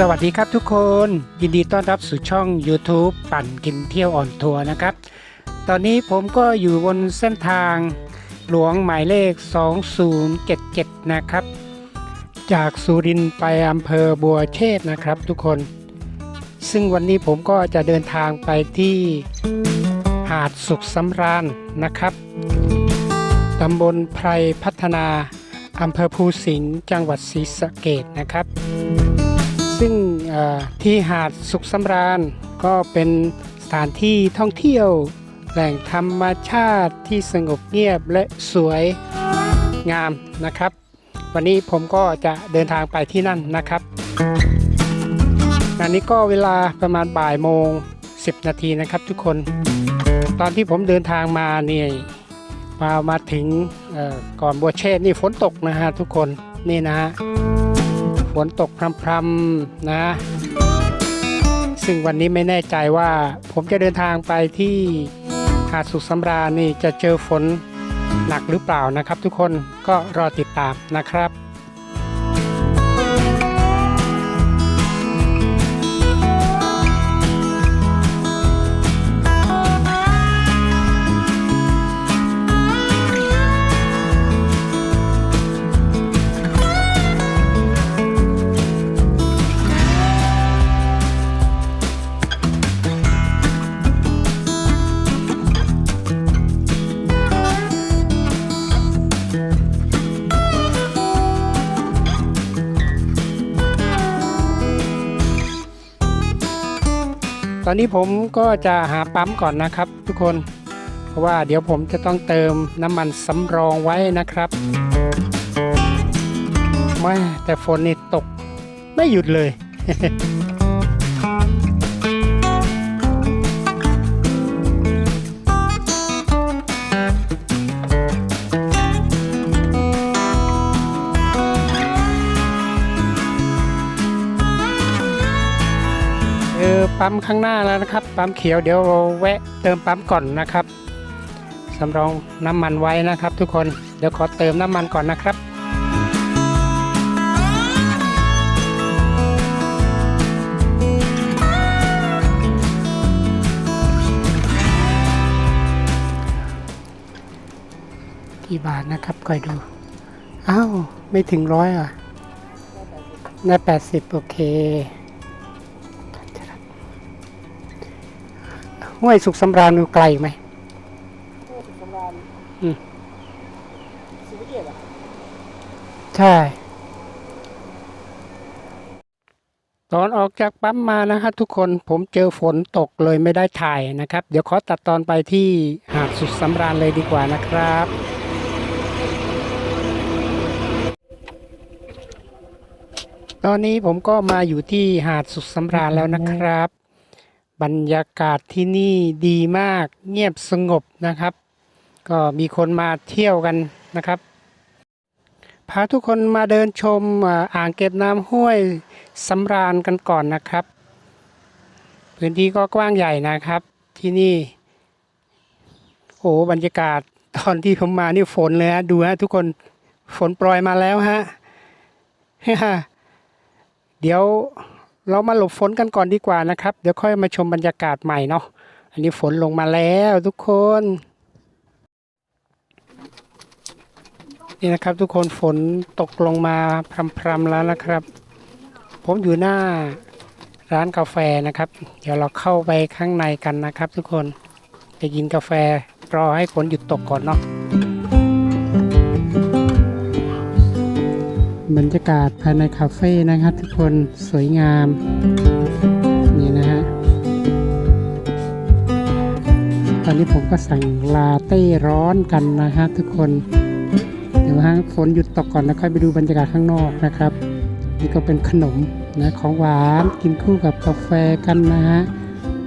สวัสดีครับทุกคน ยินดีต้อนรับสู่ช่อง YouTube ปั่นกินเที่ยวออนทัวร์นะครับ ตอนนี้ผมก็อยู่บนเส้นทางหลวงหมายเลข 2077 นะครับ จากสุรินทร์ไปอำเภอบัวเชษนะครับทุกคน ซึ่งวันนี้ผมก็จะเดินทางไปที่หาดสุขสำราญนะครับตำบลไพรพัฒนาอำเภอภูสิงห์จังหวัดศรีสะเกดนะครับ ซึ่งที่หาดสุขสำราญก็เป็นสถานที่ท่องเที่ยว แหล่งธรรมชาติที่สงบเงียบและสวยงามนะครับ วันนี้ผมก็จะเดินทางไปที่นั่นนะครับงานนี้ก็เวลาประมาณบ่ายโมง 10 นาทีนะครับทุกคน ตอนที่ผมเดินทางมาเนี่ยมามาถึงก่อนบัวเชษนี่ฝนตกนะฮะทุกคนนี่นะฮะ ฝนตกพรำๆนะ ซึ่งวันนี้ไม่แน่ใจว่า ผมจะเดินทางไปที่หาดสุขสำราญนี่จะเจอฝนหนักหรือเปล่านะครับทุกคนก็รอติดตามนะครับ ตอนนี้ผมก็จะหาปั๊มก่อนนะครับ ทุกคน เพราะว่าเดี๋ยวผมจะต้องเติมน้ำมันสำรองไว้นะครับไม่แต่ฝนนี่ตกไม่หยุดเลย อปั๊มข้างหน้าแล้วนะครับ ปั๊มเขียวเดี๋ยวเราแวะเติมปั๊มก่อนนะครับสำรองน้ำมันไว้นะครับ ทุกคนเดี๋ยวขอเติมน้ำมันก่อนนะครับกี่บาทนะครับคอยดู อ้าว ไม่ถึงร้อยอะได้แปดสิบโอเค ห้วยสุขสำราญอยู่ไกลไหมสำราญอืมสิวิเกตอะใช่ ตอนออกจากปั๊มมานะครับทุกคนผมเจอฝนตกเลยไม่ได้ถ่ายนะครับ เดี๋ยวขอตัดตอนไปที่หาดสุดสำราญเลยดีกว่านะครับตอนนี้ผมก็มาอยู่ที่หาดสุดสำราญแล้วนะครับ บรรยากาศที่นี่ดีมากเงียบสงบนะครับ ก็มีคนมาเที่ยวกันนะครับ พาทุกคนมาเดินชมอ่างเก็บน้ำห้วยสำราญกันก่อนนะครับ พื้นที่ก็กว้างใหญ่นะครับที่นี่ โอ้บรรยากาศตอนที่ผมมานี่ฝนเลยฮะดูฮะทุกคนฝนโปรยมาแล้วฮะเดี๋ยว เรามาหลบฝนกันก่อนดีกว่านะครับ เดี๋ยวค่อยมาชมบรรยากาศใหม่เนาะอันนี้ฝนลงมาแล้วทุกคน นี่นะครับทุกคนฝนตกลงมาพรำๆแล้วนะครับ ผมอยู่หน้าร้านกาแฟนะครับ เดี๋ยวเราเข้าไปข้างในกันนะครับ ทุกคนไปกินกาแฟรอให้ฝนหยุดตกก่อนเนาะ บรรยากาศภายในคาเฟ่นะครับ ทุกคนสวยงามนี่นะฮะตอนนี้ผมก็สั่งลาเต้ร้อนกันนะฮะทุกคน เดี๋ยวฮะฝนหยุดตกก่อนแล้วค่อยไปดูบรรยากาศข้างนอกนะครับ นี่ก็เป็นขนมนะของหวานกินคู่กับกาแฟกันนะฮะ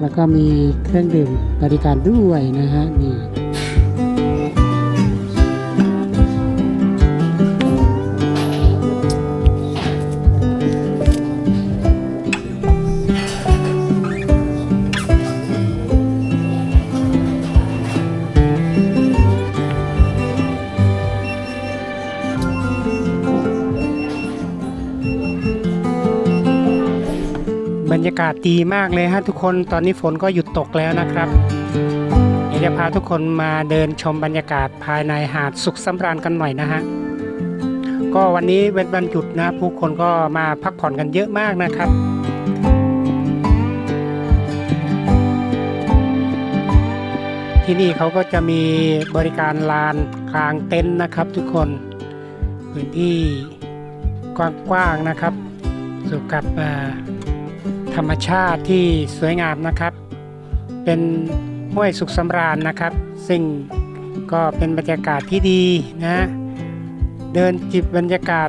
แล้วก็มีเครื่องดื่มบริการด้วยนะฮะนี่ากาศดีมากเลยฮะทุกคนตอนนี้ฝนก็หยุดตกแล้วนะครับเดี๋ยวจะพาทุกคนมาเดินชมบรรยากาศภายในหาดสุขสำราญกันหน่อยนะฮะก็วันนี้เป็นวันหยุดนะ ผู้คนก็มาพักผ่อนกันเยอะมากนะครับที่นี่เขาก็จะมีบริการลานกลางเต็นท์นะครับ ทุกคนพื้นที่กว้างๆนะครับสู่กับอ่า ธรรมชาติที่สวยงามนะครับ เป็นห้วยสุขสำราญนะครับ ซึ่งก็เป็นบรรยากาศที่ดีนะ เดินจิบบรรยากาศ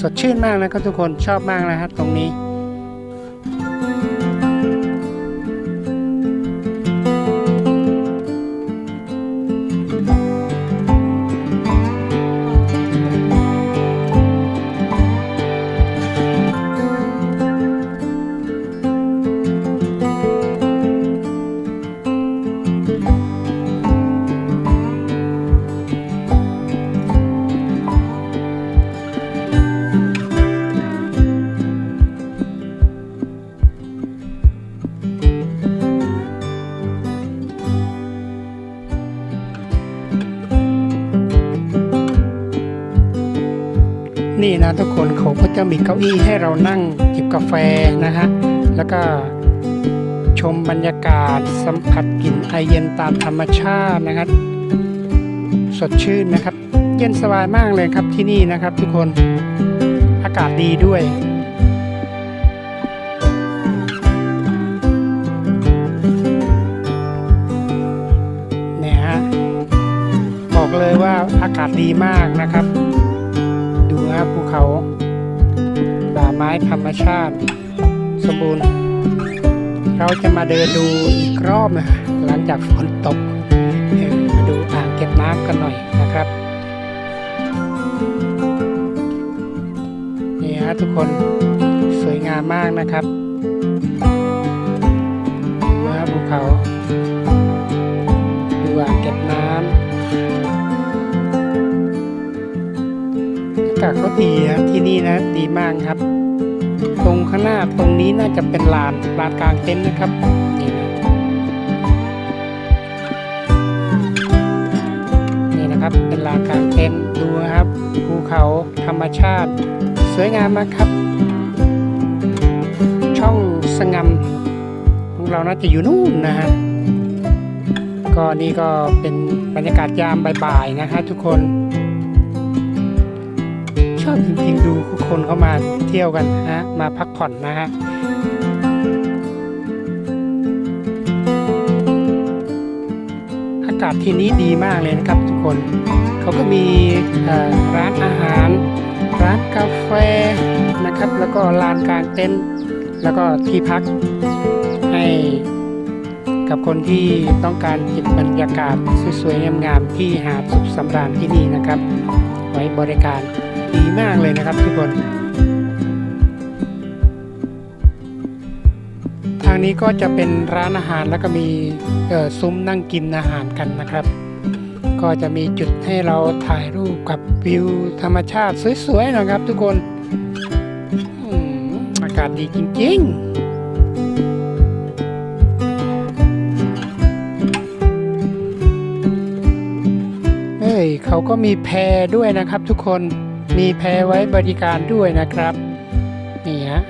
สดชื่นมากนะครับทุกคนชอบมากนะครับตรงนี้ นี่นะทุกคนเขาก็จะมีเก้าอี้ให้เรานั่งจิบกาแฟนะฮะ แล้วก็ ชมบรรยากาศ สัมผัสกลิ่นไอเย็นตามธรรมชาตินะครับ สดชื่นนะครับ เย็นสบายมากเลยครับที่นี่นะครับ ทุกคนอากาศดีด้วยเนี่ยฮะบอกเลยว่าอากาศดีมากนะครับ ดูนะภูเขาป่าไม้ธรรมชาติ สมบูรณ์ เราจะมาเดินดูอีกรอบนะหลังจากฝนตก มาดูอ่างเก็บน้ำกันหน่อยนะครับนี่ฮะทุกคนสวยงามมากนะครับดูนะภูเขาดูอ่างเก็บน้ำอากาศก็ดีนะที่นี่นะดีมากครับ หน้าตรงนี้น่าจะเป็นลานลานกลางเต็นท์นะครับนี่นะนี่นะครับเป็นลานกลางเต็นท์ดูนะครับภูเขาธรรมชาติ สวยงามมากครับ ช่องสงงำของเราน่าจะอยู่นู่นนะฮะก็นี่ก็เป็นบรรยากาศยามบ่ายๆนะฮะทุกคน ชอบจริงๆ ดูทุกคนเข้ามาเที่ยวกันนะฮะ มาพักผ่อนนะฮะอากาศที่นี้ดีมากเลยนะครับทุกคนเขาก็มีร้านอาหาร ร้านกาแฟนะครับ แล้วก็ลานกลางเต็นท์แล้วก็ที่พักให้กับคนที่ต้องการจิบบรรยากาศสวยๆงามๆที่หาดสุขสำราญที่นี่นะครับ ไว้บริการ ดีมากเลยนะครับทุกคน ทางนี้ก็จะเป็นร้านอาหารแล้วก็มีซุ้มนั่งกินอาหารกันนะครับ ก็จะมีจุดให้เราถ่ายรูปกับวิวธรรมชาติสวยๆนะครับ ทุกคนอากาศดีจริง ๆเฮ้ยเขาก็มีแพรด้วยนะครับทุกคน มีแพไว้บริการด้วยนะครับ นี่ฮะ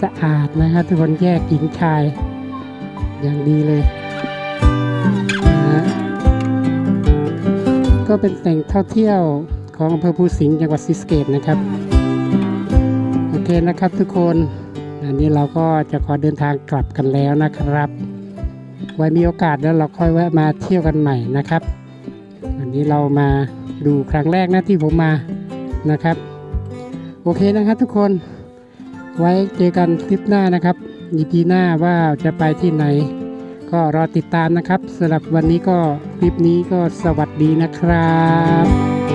สะอาดนะครับทุกคนแยกหญิงชาย อย่างดีเลยนะฮะก็เป็นแหล่งท่องเที่ยวของอำเภอภูสิงห์จังหวัดศรีสะเกษนะครับ โอเคนะครับทุกคนอันนี้เราก็จะขอเดินทางกลับกันแล้วนะครับ ไว้มีโอกาสแล้วเราค่อยแวะมาเที่ยวกันใหม่นะครับ วันนี้เรามาดูครั้งแรกนะที่ผมมานะครับ โอเคนะครับทุกคน ไว้เจอกันคลิปหน้านะครับ EP หน้าว่าจะไปที่ไหน ก็รอติดตามนะครับสำหรับวันนี้ก็คลิปนี้ก็สวัสดีนะครับ